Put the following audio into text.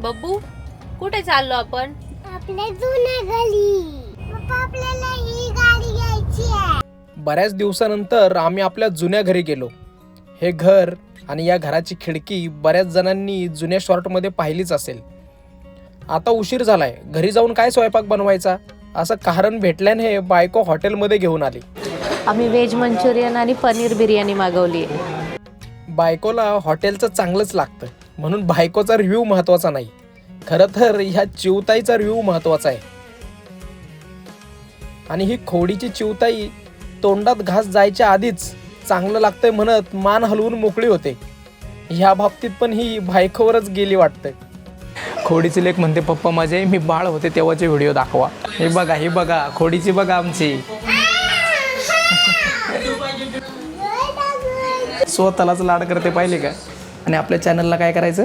बब्बू कुठे चाललो आपण? आपल्या जुन्या घरी पप्पा आपल्याला ही गाडी घ्यायची आहे. बऱ्याच दिवसानंतर आम्ही आपल्या जुन्या घरी गेलो. हे घर आणि या घराची खिडकी बऱ्याच जणांनी जुन्या शॉर्टमध्ये पाहिलीच असेल. आता उशीर झालाय. घरी जाऊन काय स्वयंपाक बनवायचा? असं कारण भेटल्याने बायको हॉटेलमध्ये घेऊन आली. आम्ही व्हेज मंचुरियन आणि पनीर बिर्याणी मागवली. बायकोला हॉटेलचं चांगलंच लागतं. म्हणून बायकोचा रिव्ह्यू महत्त्वाचा नाही. खरं तर ह्या चिवताईचा रिव्ह्यू महत्त्वाचा आहे. आणि ही खोडीची चिवताई तोंडात घास जायच्या आधीच चांगलं लागतंय म्हणत मान हलवून मोकळी होते. ह्या बाबतीत पण ही बायकोवरच गेली वाटतं खोडीची लेख म्हणते पप्पा माझे मी बाळ होते तेव्हाचे व्हिडिओ दाखवा. हे बघा हे बघा खोडीची बघा आमची. स्वतःलाच लाड करते पाहिले का? आणि आपल्या चॅनलला काय करायचं?